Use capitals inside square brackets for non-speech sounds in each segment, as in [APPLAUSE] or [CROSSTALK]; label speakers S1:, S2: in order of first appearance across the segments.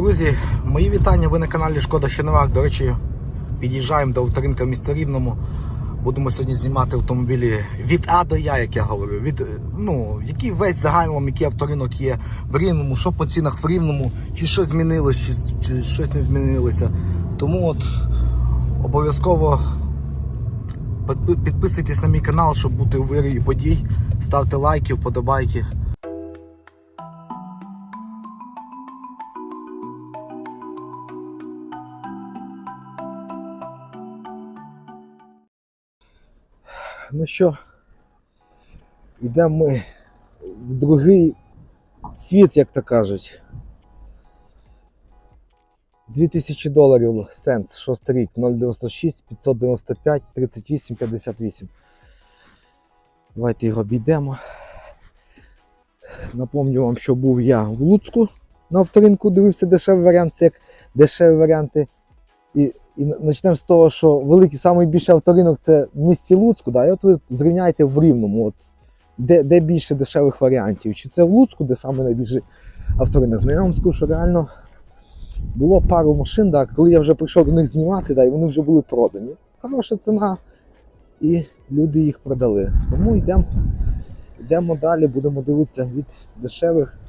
S1: Друзі, мої вітання. Ви на каналі Шкода Щеновак. До речі, під'їжджаємо до авторинка в місті Рівному. Будемо сьогодні знімати автомобілі від А до Я, як я говорю. Від, ну, який весь загалом, який авторинок є в Рівному, що по цінах в Рівному, чи щось змінилось, чи, чи щось не змінилося. Тому от обов'язково підписуйтесь на мій канал, щоб бути у вирі подій. Ставте лайки, вподобайки. Ну що, йдемо ми в другий світ, як то кажуть. 2000 доларів сенс, шостий рік, 096 595 38 58. Давайте його обійдемо. Напомню вам, що був я в Луцьку на авторинку, дивився дешевий варіант, це як дешеві варіанти. І, і почнемо з того, що великий найбільший авторинок це в місті Луцьку. Да? І от ви зрівняйте в Рівному, от, де, де більше дешевих варіантів. Чи це в Луцьку, де саме найбільший авторинок. Ну я вам скажу, що реально було пару машин, да, коли я вже прийшов до них знімати, да, і вони вже були продані. Хороша ціна, і люди їх продали. Тому йдемо йдемо далі, будемо дивитися від дешевих.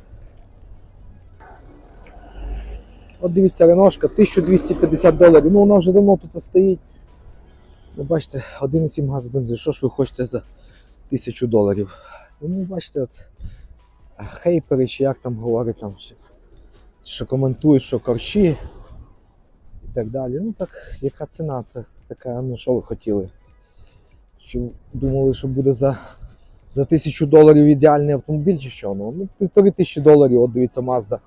S1: От дивіться, реношка 1250 доларів. Ну вона вже давно тут стоїть. Ну, бачите, 1,7 газ бензин. Що ж ви хочете за 1000 доларів? Ну, бачите, от хейпери, чи як там говорять, там, що, що коментують, що корчі і так далі. Ну так, яка ціна та- така, ну що ви хотіли? Що думали, що буде за, за 1000 доларів ідеальний автомобіль чи що? Ну, ну півтори тисячі доларів, от дивіться, Mazda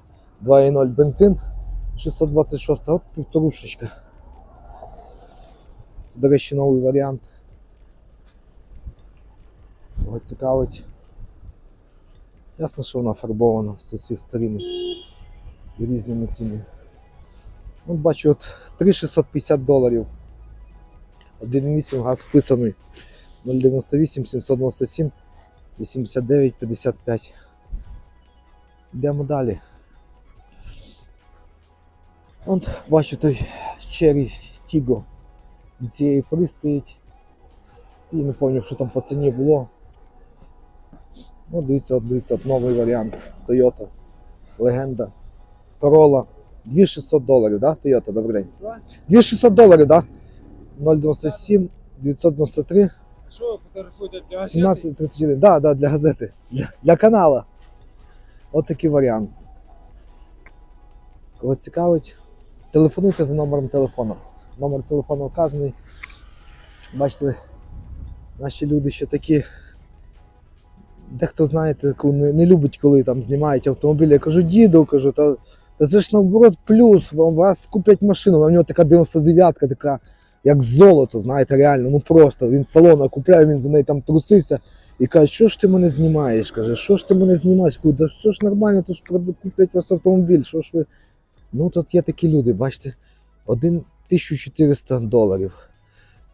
S1: 2.0 бензин. 626, от півторушечка. Це, до речі, новий варіант. Його цікавить. Ясно, що вона фарбована з усіх сторін і різними цінами. От бачу, от 3650 доларів. 1,8 газ вписаний. 098 797 89 55. Йдемо далі. От бачу той Cherry Tiggo. Від цієї пори стоїть. І не пам'ятаю, що там по ціні було. Ну, дивіться, от дивіться, от новий варіант. Toyota. Легенда. Corolla. 2600 доларів, да? Toyota, добрий день. 2600 доларів, да? 097 993
S2: Що фотографуєте для газети?
S1: 1731. Да, да, для газети. Для, для канала. От такий варіант. Кого цікавить, телефонуйте за номером телефону. Номер телефону вказаний. Бачите, наші люди ще такі. Дехто, знаєте, не, не любить, коли там знімають автомобілі. Я кажу, діду, кажу, та, та це ж наоборот плюс, вам вас куплять машину, а в нього така 99-ка, така, як золото, знаєте, реально, ну просто. Він салона купляє, він за неї там трусився. І каже, що ж ти мене знімаєш? Каже, що ж ти мене знімаєш? Кажу, да все ж нормально, то ж куплять вас автомобіль, що ж ви. Ну тут є такі люди, бачите, 1400 доларів.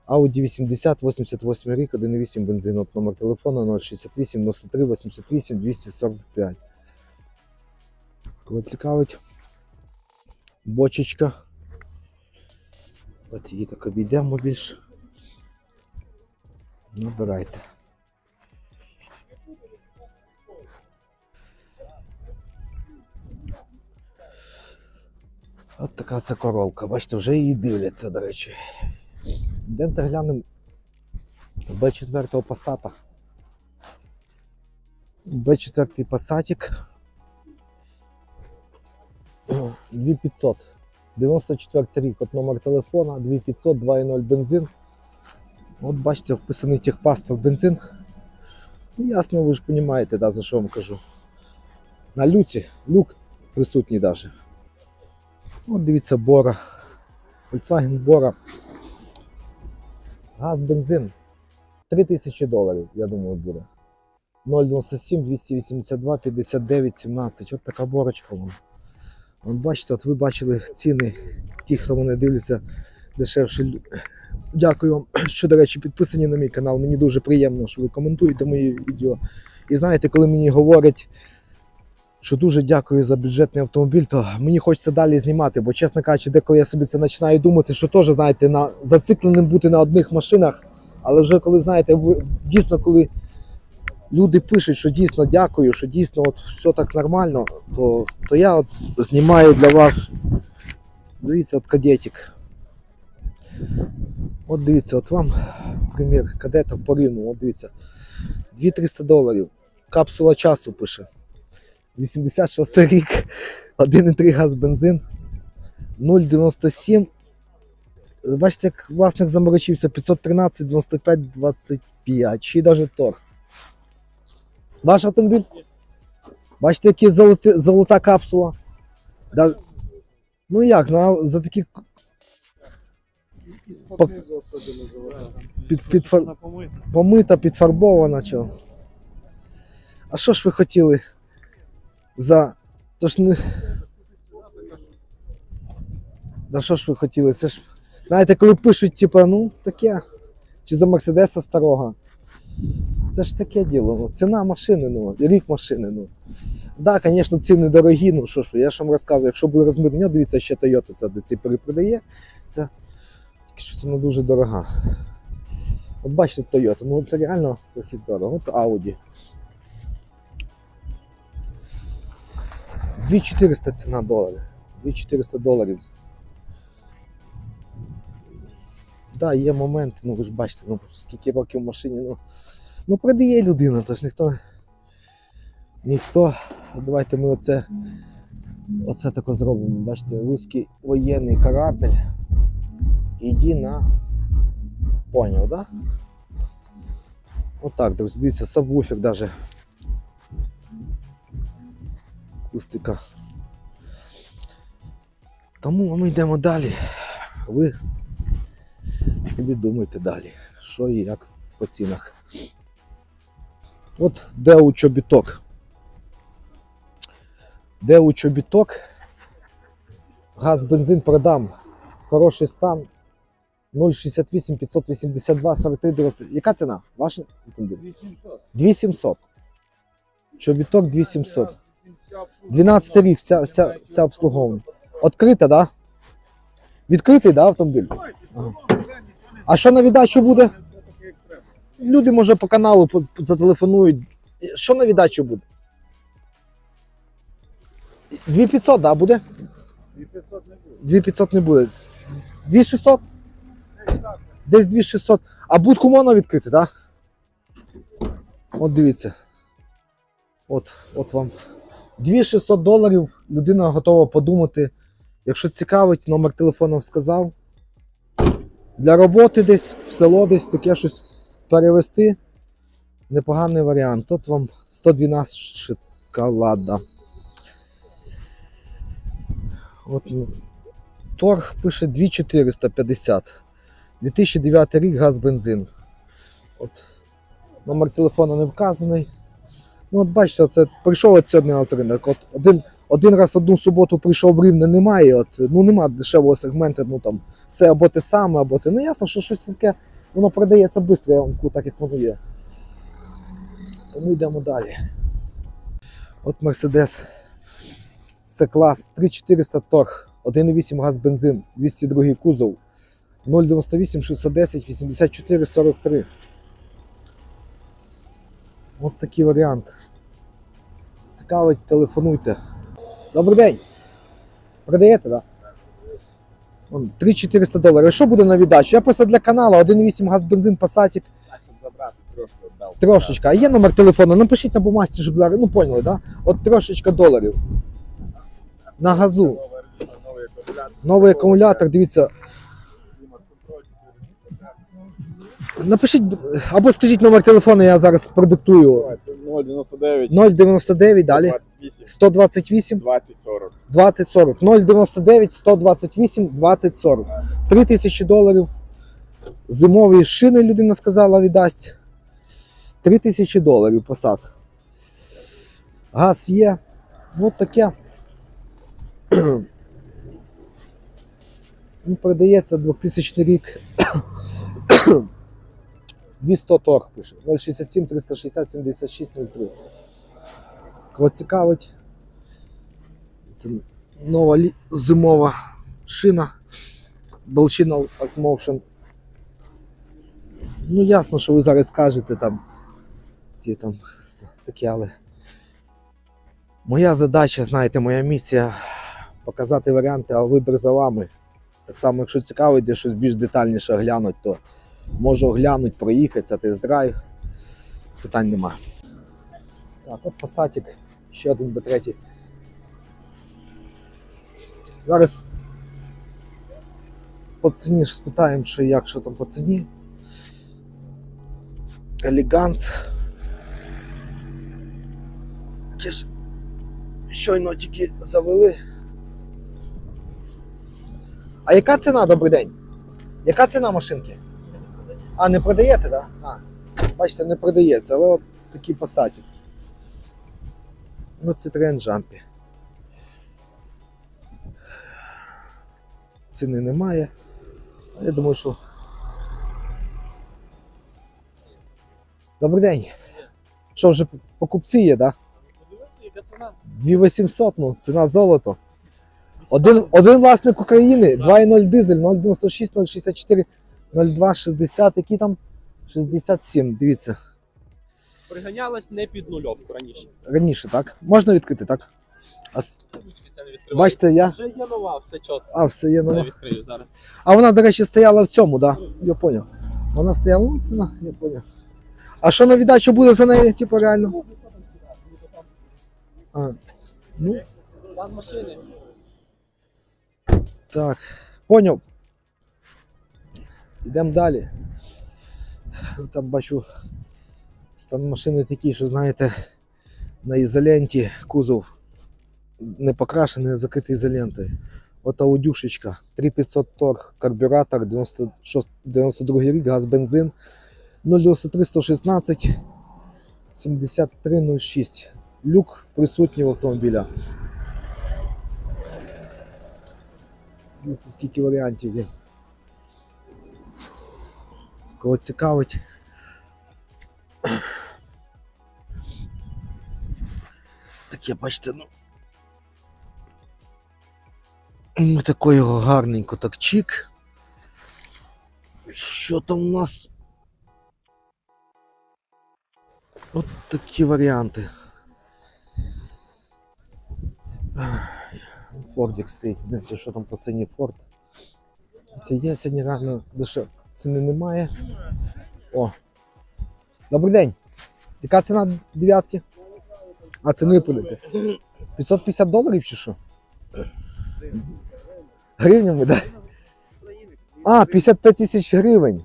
S1: Audi 80, 88 рік, 1,8 бензин, от номер телефону 068 93 88 245. Кого цікавить? Бочечка. От її так обійдемо більше. Набирайте. От така це королка. Бачите, вже її дивляться, до речі. Йдемо глянемо Б4 пасата. Б4 пасатик. 2500. 94 рік, от номер телефона, 2500, 2.0 бензин. От бачите, вписаний техпаспорт бензин. Ну, ясно, ви ж розумієте, да, за що вам кажу. На люці, люк присутній навіть. От дивіться, Бора. Volkswagen Бора. Газ, бензин. 3000 доларів, я думаю, буде. 097 282 59 17. От така борочка вона. От бачите, от ви бачили ціни, ті, хто мене дивляться дешевше. Дякую вам, [CLEARS THROAT] що, до речі, підписані на мій канал. Мені дуже приємно, що ви коментуєте мої відео. І знаєте, коли мені говорять, що дуже дякую за бюджетний автомобіль, то мені хочеться далі знімати, бо, чесно кажучи, деколи я собі це починаю думати, що теж, знаєте, на, зацикленим бути на одних машинах, але вже коли, знаєте, дійсно, коли люди пишуть, що дійсно дякую, що дійсно от все так нормально, то, то я от знімаю для вас. Дивіться, от кадетик. От дивіться, от вам примір кадета по Риму. От дивіться. 2300 доларів. Капсула часу пише. 86 рік, 1,3 газ бензин, 0,97. Бачите, як власник заморочився 513, 95, 25. Ще й навіть торг. Ваш автомобіль? Бачите, які золоти, золота капсула. Да, ну як, на, за такі
S2: золота.
S1: під, під, фар-
S2: помита.
S1: помита, підфарбована. Чого. А що ж ви хотіли за. То ж не. Да що ж ви хотіли? Це ж. Знаєте, коли пишуть, типа, ну, таке. Чи за Мерседеса старого. Це ж таке діло. Ну, ціна машини, ну, рік машини, ну. Так, да, звісно, ціни дорогі, ну що ж, я ж вам розказую, якщо буде розмитнення, дивіться, ще Toyota це де ці перепродає. Це тільки вона дуже дорога. От бачите Toyota, ну це реально трохи дорого. От Audi. 2400 ціна доларів. 2400 доларів. Так, да, є моменти, ну ви ж бачите, ну скільки років в машині, ну, ну продає людина, тож ніхто. Ніхто. Давайте ми оце. Оце тако зробимо. Бачите, русський воєнний корабль. Іди на. Поняв, да? Отак, друзі, дивіться, сабвуфер даже. Кустика. Тому ми йдемо далі. Ви собі думайте далі, що і як по цінах. От де у чобіток. Де у чобіток? Газ, бензин продам. Хороший стан. 068 582 43 90. Яка ціна? Ваша?
S2: 800.
S1: 2700. Чобіток 2700. 12 рік вся, вся, вся обслугована. Открита, да? Відкритий, да, автомобіль? А що на віддачу буде? Люди, може, по каналу зателефонують. Що на віддачу буде? 2500, да, буде?
S2: 2500 не буде.
S1: 2500 не буде. 2600? Десь 2600. А будку можна відкрити, так? Да? От дивіться. От, от вам. 2600 доларів людина готова подумати. Якщо цікавить, номер телефону сказав. Для роботи десь в село десь таке щось перевести. Непоганий варіант. От вам 112 шоколада. От, ну, торг пише 2450. 2009 рік газ бензин. От, номер телефону не вказаний. Ну, от бачите, це прийшов от сьогодні на ринок. От один, один раз одну суботу прийшов в Рівне, немає. От, ну нема дешевого сегменту, ну там все або те саме, або це. Ну ясно, що щось таке, воно продається швидко, я вам так як воно є. Тому йдемо далі. От Мерседес. Це клас 3400 торг, 1,8 газ бензин, 202 кузов, 098 610 84 43. От такий варіант. Цікавить, телефонуйте. Добрий день. Продаєте, так? Да? 3400 доларів. Що буде на віддачу? Я просто для каналу 1,8 газ бензин
S2: віддав.
S1: Трошечка. А є номер телефону? Напишіть на бумажці, щоб ну поняли, да? От трошечка доларів. На газу.
S2: Новий акумулятор,
S1: дивіться. Напишіть або скажіть номер телефону, я зараз продиктую.
S2: 099
S1: 099 далі.
S2: 28
S1: 128
S2: 20 40.
S1: 2040. 099 128 2040. 3000 доларів. Зимові шини людина сказала віддасть. 3000 доларів посад. Газ є. От таке. Він продається 2000 рік. 200 торг пише. 067 360 76 03. Кого цікавить, Це нова зимова шина. Belchina Motion. Ну, ясно, що ви зараз скажете там ці там такі, але моя задача, знаєте, моя місія показати варіанти, а вибір за вами. Так само, якщо цікаво, йде щось більш детальніше глянуть, то можу оглянути, проїхатися, тест-драйв. Питань нема. Так, от Passatик, ще один B3. Зараз по ціні ж спитаємо, що як, що там по ціні. Ж Щойно тільки завели. А яка ціна, добрий день? Яка ціна машинки? А, не продаєте, так? Да? А, бачите, не продається, але от такі пасаті. Ну, Citroen Jumpy. Ціни немає. Я думаю, що. Добрий день. Що вже покупці є, так?
S3: Ціна.
S1: 2800, ну, ціна золото. Один, один власник України, 2.0 дизель, 096, 064, 02, 60, які там? 67, дивіться.
S3: Приганялась не під нульовку раніше.
S1: Раніше, так? Можна відкрити, так? А, с- бачите, я.
S3: Вже є нова, все чітко.
S1: А, все є
S3: Я
S1: нова.
S3: відкрию зараз.
S1: А вона, до речі, стояла в цьому, так? Да? Я поняв. Вона стояла, ну, ціна, я поняв. А що на віддачу буде за неї, типу, реально? А, ну,
S3: машини.
S1: Так, поняв. Йдемо далі. Там бачу стан машини такий, що знаєте, на ізоленті кузов не покрашений, закритий ізолентою. От аудюшечка, 3500 торг, карбюратор, 96, 92 рік, газ, бензин, 093 116 7306. Люк присутній в автомобіля. Дивіться, скільки варіантів є. Кого цікавить. Таке, бачите, ну. Ну, такого гарненько так чик. Що там у нас? От такі варіанти. Фордик стоїть. Дивіться, що там по ціні Форд. Це є сьогодні реально дешев. Ціни немає. О. Добрий день. Яка ціна дев'ятки? А ціни подати? 550 доларів чи що? Гривнями, так? Да? А, 55 тисяч гривень.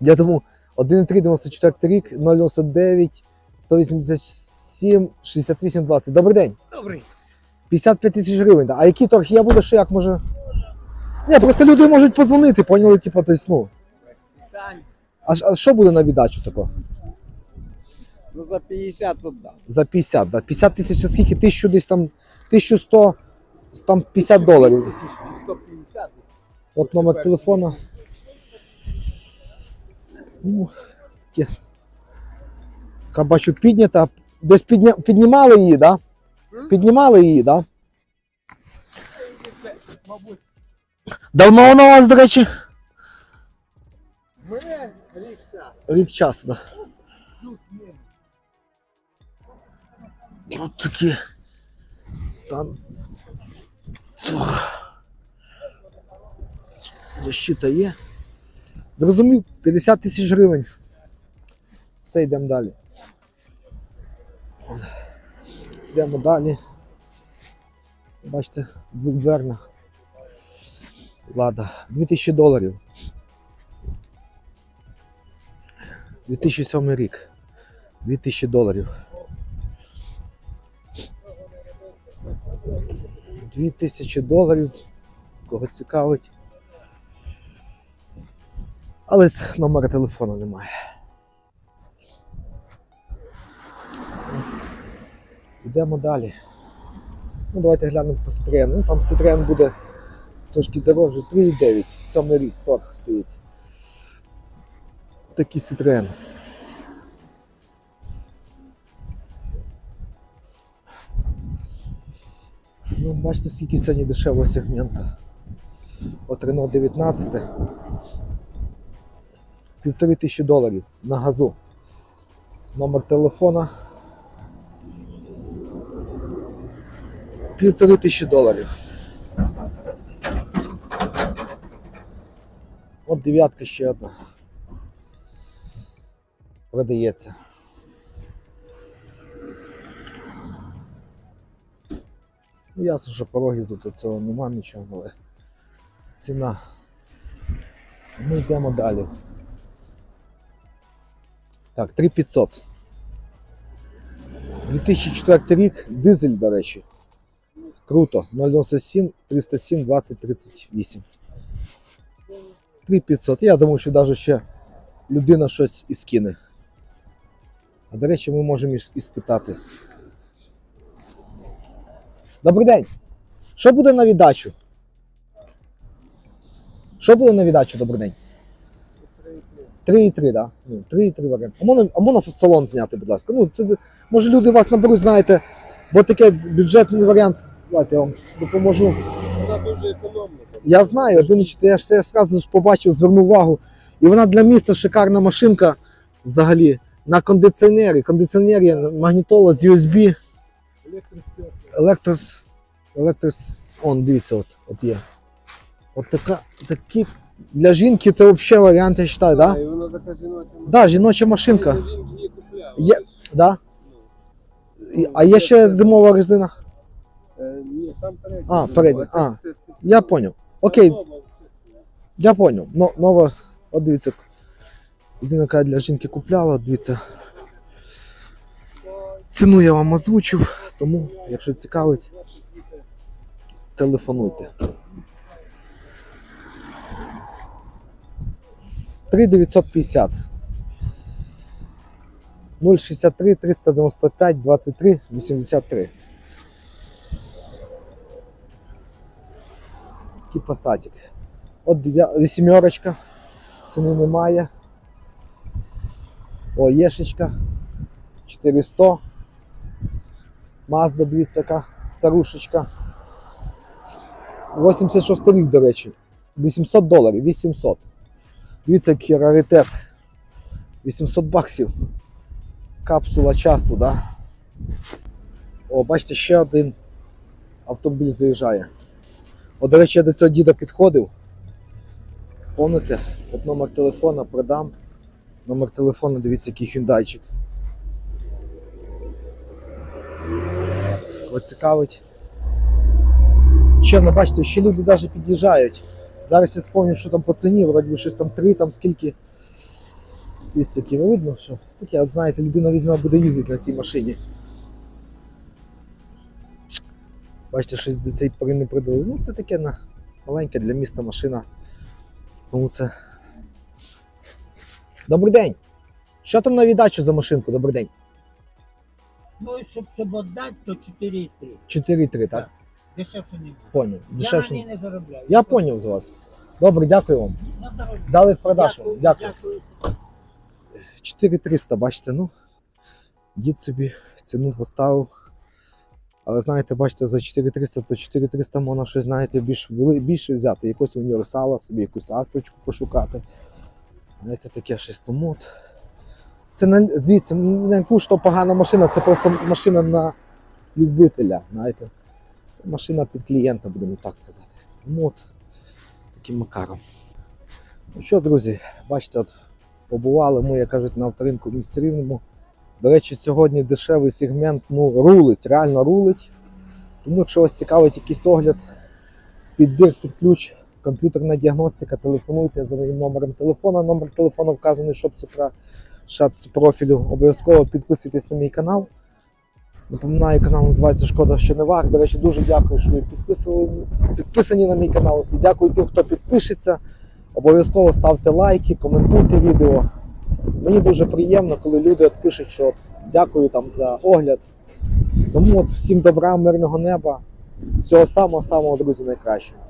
S1: Я думав, 1,3, 94 рік, 0,99, 187, 68, 20. Добрий день.
S3: Добрий.
S1: 55 тисяч гривень. да. А який торг є буде, що як може. Ні, просто люди можуть позвонити, поняли, типу, то есть, ну. А, а що буде на віддачу такого?
S2: Ну за 50 тут дам.
S1: За 50, да. 50 тисяч це скільки? 1000 десь там 1100, там 50 доларів.
S2: 150.
S1: От номер телефона. Ну, таке. Така бачу піднята. Десь підня... піднімали її? Да? Піднімали її? Да?
S3: Мабуть.
S1: Давно вона у вас, до речі?
S2: Мене рік час.
S1: Рік часу, да. От такі. Стан. Защита є. Зрозумів, 50 тисяч гривень. Все, йдемо далі. Йдемо далі. Бачите, двохдверна. Лада. 2000 доларів. 2007 рік. 2000 доларів. 2000 доларів. Кого цікавить. Але номера телефону немає. Йдемо далі. Ну, давайте глянемо по Citroen. Ну, там Citroen буде трошки дорожче. 3,9. Саме рік торг стоїть. Такий Citroen. Ну, бачите, скільки сьогодні дешевого сегмента. От Renault 19. Півтори тисячі доларів на газу. Номер телефона. Півтори тисячі доларів. От дев'ятка ще одна. Продається. Ну, ясно, що порогів тут цього нема нічого, але ціна. Ми йдемо далі. Так, 3500. 2004 рік, дизель, до речі. Круто. 097 307 20 38. 3500. Я думаю, що навіть ще людина щось і скине. А до речі, ми можемо і спитати. Добрий день. Що буде на віддачу? Що буде на віддачу, добрий день? 3,3, так? Да? Ну, 3,3 варіант. А можна, а салон зняти, будь ласка. Ну, це, може люди вас наберуть, знаєте, бо таке бюджетний варіант. Давайте я вам допоможу.
S3: Вона дуже економна.
S1: Я знаю, 1,4, я ж це одразу побачив, звернув увагу. І вона для міста шикарна машинка взагалі. На кондиціонері. Кондиціонері, магнітола з USB. Електрос. Електрос. Он, дивіться, от, от є. От така, такі. Для жінки це взагалі варіант, я вважаю, так? Да?
S2: І вона така жіноча.
S1: Да, жіноча машинка. Є- Да? І- А є ще зимова резина?
S2: Е, Ні, там передня.
S1: А, передня, а. Я поняв. Окей, Я понял. Но, нова, от дивіться, людина, яка для жінки купляла, дивіться. Ціну я вам озвучив, тому, якщо цікавить, телефонуйте. 3950 063 395 23 83. Такий. От вісімерочка. Ціни немає. О, єшечка. 400. Мазда, дивіться, старушечка. 86 рік, до речі. 800 доларів, 800. Дивіться, який раритет. 800 баксів. Капсула часу, да? О, бачите, ще один автомобіль заїжджає. От, до речі, я до цього діда підходив. Помните? От номер телефона продам. Номер телефону, дивіться, який хюндайчик. Цікавить. Ще не бачите, ще люди навіть під'їжджають. Зараз я спомню, що там по ціні, вроді би щось там 3, там скільки. Дивіться, видно, що таке, от знаєте, людина візьме, буде їздити на цій машині. Бачите, щось до цієї пори не продали. Ну, це таке на маленька для міста машина. Тому це. Добрий день. Що там на віддачу за машинку? Добрий день.
S4: Ну, щоб, щоб віддати, то 4,3.
S1: 4,3, так?
S4: Так. Дешевше не буде.
S1: Поняв.
S4: Я
S1: Дешевше.
S4: на ній не заробляю.
S1: Я поняв з вас. Добре, дякую вам.
S4: На здоров'я.
S1: Дали в продаж вам.
S4: Дякую.
S1: 4300, бачите, ну. Дід собі ціну поставив. Але знаєте, бачите, за 4300, то 4300 можна щось, знаєте, більш, більше взяти. Якось універсала, собі якусь астрочку пошукати. Знаєте, таке щось тому. От. Це не, дивіться, не що погана машина, це просто машина на любителя. Знаєте. Це машина під клієнта, будемо так казати. От таким макаром. Ну що, друзі, бачите, от побували ми, як кажуть, на авторинку в місті Рівному. До речі, сьогодні дешевий сегмент ну, рулить, реально рулить. Тому, якщо вас цікавить якийсь огляд, підбір під ключ, комп'ютерна діагностика, телефонуйте за моїм номером телефона. Номер телефону вказаний в шапці, про- шапці профілю. Обов'язково підписуйтесь на мій канал. Напоминаю, канал називається Шкода, що не вар. До речі, дуже дякую, що ви підписані на мій канал. І дякую тим, хто підпишеться. Обов'язково ставте лайки, коментуйте відео. Мені дуже приємно, коли люди от пишуть, що дякую там за огляд. Тому от всім добра, мирного неба. Всього самого самого, друзі, найкращого.